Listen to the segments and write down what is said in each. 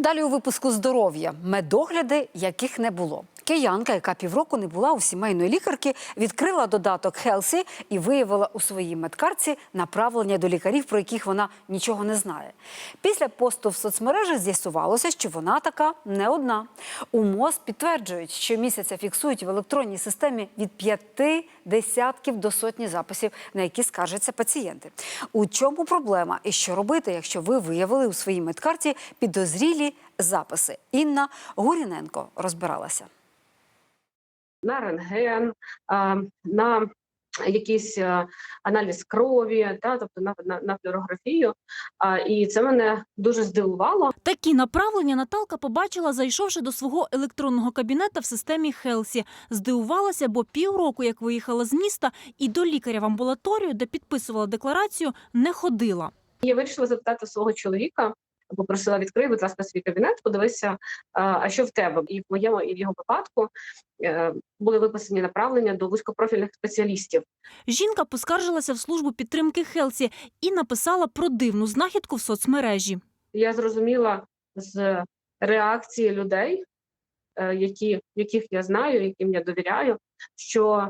Далі у випуску здоров'я медогляди, яких не було. Киянка, яка півроку не була у сімейної лікарки, відкрила додаток Хелсі і виявила у своїй медкарці направлення до лікарів, про яких вона нічого не знає. Після посту в соцмережі з'ясувалося, що вона така не одна. У МОЗ підтверджують, що місяця фіксують в електронній системі від п'яти десятків до сотні записів, на які скаржаться пацієнти. У чому проблема і що робити, якщо ви виявили у своїй медкарті підозрілі записи? Інна Гуріненко розбиралася. на рентген, на якийсь аналіз крові, та тобто на, на, на флюорографію. А, і це мене дуже здивувало. Такі направлення Наталка побачила, зайшовши до свого електронного кабінета в системі Хелсі. Здивувалася, бо півроку, як виїхала з міста, і до лікаря в амбулаторію, де підписувала декларацію, не ходила. Я вирішила запитати свого чоловіка. Попросила відкрий, будь ласка, свій кабінет, подивися, а, а що в тебе. І в моєму і в його випадку е, були виписані направлення до вузькопрофільних спеціалістів. Жінка поскаржилася в службу підтримки Хелсі і написала про дивну знахідку в соцмережі. Я зрозуміла з реакції людей, е, які, яких я знаю, яким я довіряю, що е,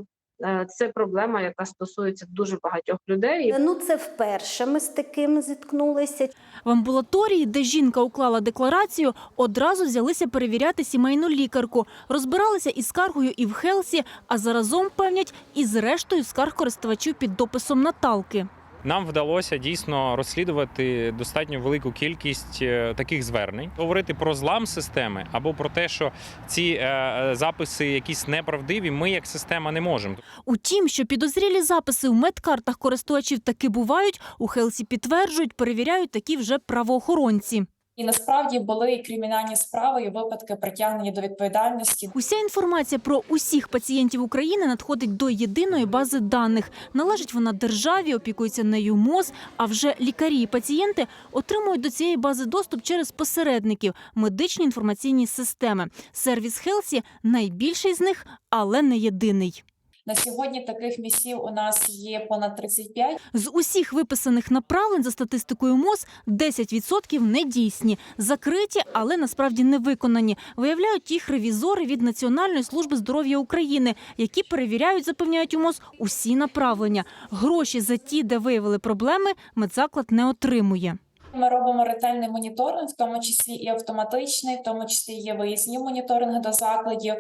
це проблема, яка стосується дуже багатьох людей. Ну, це вперше ми з таким зіткнулися. В амбулаторії, де жінка уклала декларацію, одразу взялися перевіряти сімейну лікарку. Розбиралися із скаргою і в Хелсі, а заразом певнять і з рештою скарг користувачів під дописом Наталки. Нам вдалося дійсно розслідувати достатньо велику кількість е, таких звернень, говорити про злам системи або про те, що ці е, записи якісь неправдиві. Ми як система не можемо. Утім, що підозрілі записи в медкартах користувачів таки бувають, у Хелсі підтверджують, перевіряють такі вже правоохоронці. І насправді були і кримінальні справи, і випадки притягнення до відповідальності. Уся інформація про усіх пацієнтів України надходить до єдиної бази даних. Належить вона державі, опікується нею МОЗ. А вже лікарі і пацієнти отримують до цієї бази доступ через посередників медичні інформаційні системи. Сервіс Хелсі найбільший з них, але не єдиний. На сьогодні таких місів у нас є понад 35. З усіх виписаних направлень за статистикою МОЗ 10% недійсні, закриті, але насправді не виконані. Виявляють їх ревізори від Національної служби здоров'я України, які перевіряють, запевняють у МОЗ, усі направлення. Гроші за ті, де виявили проблеми, медзаклад не отримує. Ми робимо ретельний моніторинг, в тому числі і автоматичний, в тому числі є виїзні моніторинги до закладів.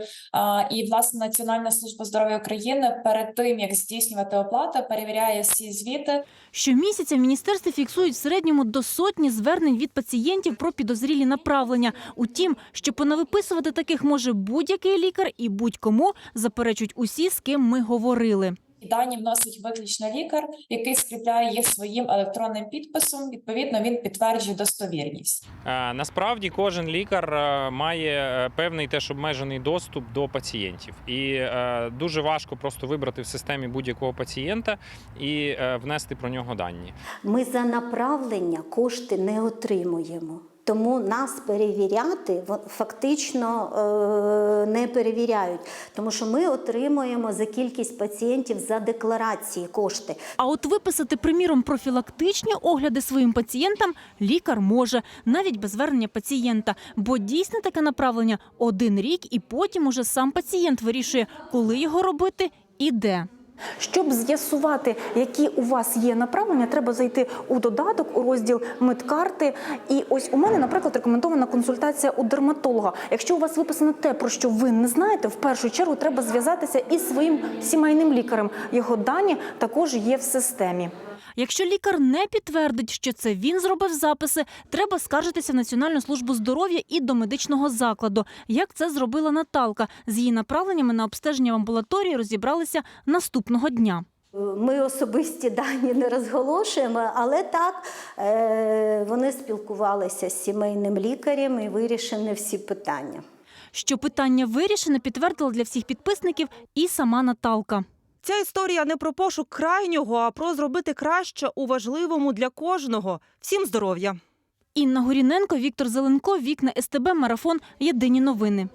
І власне Національна служба здоров'я України перед тим як здійснювати оплату, перевіряє всі звіти. Щомісяця в міністерстві фіксують в середньому до сотні звернень від пацієнтів про підозрілі направлення. Утім, що понавиписувати таких може будь-який лікар і будь-кому заперечують усі, з ким ми говорили. І Дані вносить виключно лікар, який скріпляє їх своїм електронним підписом. Відповідно, він підтверджує достовірність. Е, Насправді кожен лікар е, має е, певний теж обмежений доступ до пацієнтів, і дуже важко просто вибрати в системі будь-якого пацієнта і внести про нього дані. Ми за направлення кошти не отримуємо. Тому нас перевіряти фактично е, не перевіряють, тому що ми отримуємо за кількість пацієнтів за декларації кошти. А от виписати, приміром, профілактичні огляди своїм пацієнтам лікар може, навіть без звернення пацієнта. Бо дійсне таке направлення один рік, і потім уже сам пацієнт вирішує, коли його робити і де. Щоб з'ясувати, які у вас є направлення, треба зайти у додаток, у розділ медкарти. І ось у мене, наприклад, рекомендована консультація у дерматолога. Якщо у вас виписано те, про що ви не знаєте, в першу чергу треба зв'язатися із своїм сімейним лікарем. Його дані також є в системі. Якщо лікар не підтвердить, що це він зробив записи, треба скаржитися в Національну службу здоров'я і до медичного закладу. Як це зробила Наталка? З її направленнями на обстеження в амбулаторії розібралися наступного дня. Ми особисті дані не розголошуємо, але так е, вони спілкувалися з сімейним лікарем і вирішені всі питання. Що питання вирішене, підтвердила для всіх підписників і сама Наталка. Ця історія не про пошук крайнього, а про зробити краще у важливому для кожного. Всім здоров'я! Інна Горіненко, Віктор Зеленко, Вікна СТБ, Марафон. Єдині новини.